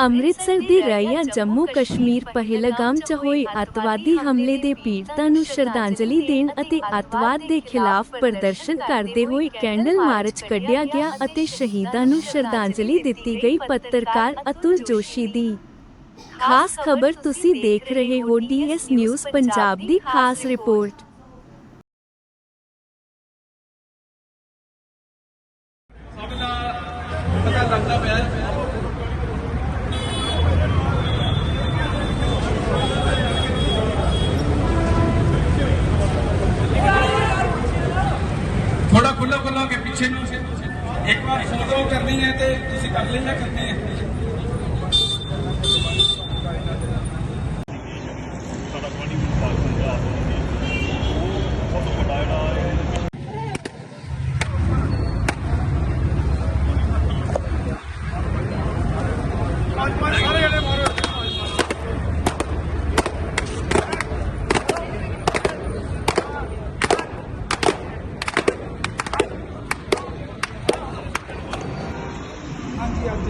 ਅੰਮ੍ਰਿਤਸਰ ਦੀ ਰਾਇਆ ਜੰਮੂ ਕਸ਼ਮੀਰ ਪਹਿਲਗਾਮ 'ਚ ਹੋਏ ਅੱਤਵਾਦੀ ਹਮਲੇ ਦੇ ਪੀੜਤਾਂ ਨੂੰ ਸ਼ਰਧਾਂਜਲੀ ਦੇਣ ਅਤੇ ਅੱਤਵਾਦ ਦੇ ਖਿਲਾਫ ਪ੍ਰਦਰਸ਼ਨ ਕਰਦੇ ਹੋਏ ਕੈਂਡਲ ਮਾਰਚ ਕੱਢਿਆ ਗਿਆ ਅਤੇ ਸ਼ਹੀਦਾਂ ਨੂੰ ਸ਼ਰਧਾਂਜਲੀ ਦਿੱਤੀ ਗਈ ਪੱਤਰਕਾਰ ਅਤੁਲ ਜੋਸ਼ੀ ਦੀ। ਖਾਸ ਖਬਰ ਤੁਸੀਂ ਦੇਖ ਰਹੇ ਹੋ ਡੀਐਸ ਨਿਊਜ਼ ਪੰਜਾਬ ਦੀ ਖਾਸ ਰਿਪੋਰਟ। ਸਾਡੇ ਨਾਲ ਪਤਾ ਲੱਗਦਾ ਪਿਆ ਖੁੱਲਾ ਖੁੱਲਾ ਕੇ ਪਿੱਛੇ ਨੂੰ। ਇੱਕ ਵਾਰ ਫੋਟੋ ਕਰਨੀ ਹੈ ਤੇ ਤੁਸੀਂ ਕਰ ਲਈ ਕਰਨੀ ਹੈ ਸਾਡਾ ਪਾਣੀ ਵਿਭਾਗ ਪੰਜਾਬ ਉਹ ਸਭ ਤੋਂ ਵੱਡਾ ਜਿਹੜਾ ਇਹ ਸਾਰੇ ਜਣੇ ਮਾਰੋ ਹਾਂਜੀ ਅੱਜ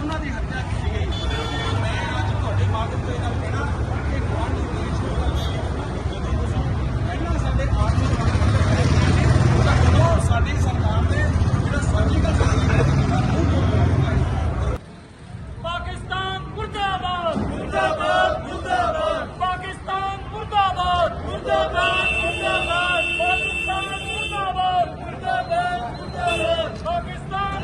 ਉਹਨਾਂ ਦੀ ਹੱਤਿਆ ਕੀਤੀ ਗਈ ਮੈਂ ਅੱਜ ਤੁਹਾਡੇ ਮਾਧਿਅਮ ਤੋਂ ਇਹ ਗੱਲ ਕਹਿਣਾ ਕਿ ਗੁਆਂਢੀ ਦੇਸ਼ ਨੂੰ ਪਹਿਲਾਂ ਸਾਡੇ ਆਰਮੀ ਜਦੋਂ ਸਾਡੀ ਸਰਕਾਰ ਨੇ ਜਿਹੜਾ ਸਰਜੀਕਲ ਪਾਕਿਸਤਾਨ ਮੁਰਦਾਬਾਦ ਮੁਰਦਾਬਾਦ ਮੁਰਦਾਬਾਦ ਪਾਕਿਸਤਾਨ ਮੁਰਦਾਬਾਦ ਮੁਰਦਾਬਾਦ ਮੁਰਦਾਬਾਦ ਪਾਕਿਸਤਾਨ ਮੁਰਦਾਬਾਦ ਮੁਰਦਾਬਾਦ ਮੁਰਦਾਬਾਦ ਪਾਕਿਸਤਾਨ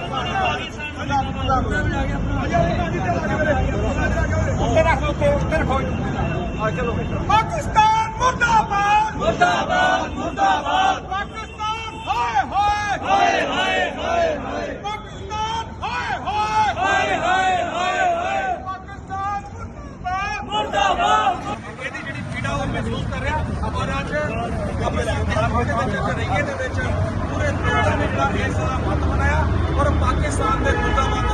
ਪਾਕਿਸਤਾਨ ਮੁਰਦਾਬਾਦ। ਮੁਰਦਾਬਾਦ ਮੁਰਦਾਬਾਦ। ਪਾਕਿਸਤਾਨ ਹਾਏ ਹਾਏ। ਹਾਏ ਹਾਏ ਹਾਏ ਹਾਏ। ਪਾਕਿਸਤਾਨ ਹਾਏ ਹਾਏ। ਹਾਏ ਹਾਏ ਹਾਏ ਹਾਏ। ਪਾਕਿਸਤਾਨ ਮੁਰਦਾਬਾਦ। ਮੁਰਦਾਬਾਦ। ਇਹਦੀ ਜਿਹੜੀ ਪੀੜਾ ਉਹ ਮਹਿਸੂਸ ਕਰ ਰਿਹਾ ਔਰ ਅੱਜ ਪੰਜਾਬ ਦੇ ਵਿੱਚ ਰਈਏ ਦੇ ਵਿੱਚ ਪੂਰੇ ਦੇਸ਼ ਨੇ ਜਿਹੜਾ ਇਸ ਦਾ ਮੱਤ ਬਣਾਇਆ। ਔਰ ਪਾਕਿਸਤਾਨ ਦੇ ਮੁਰਦਾਬਾਦ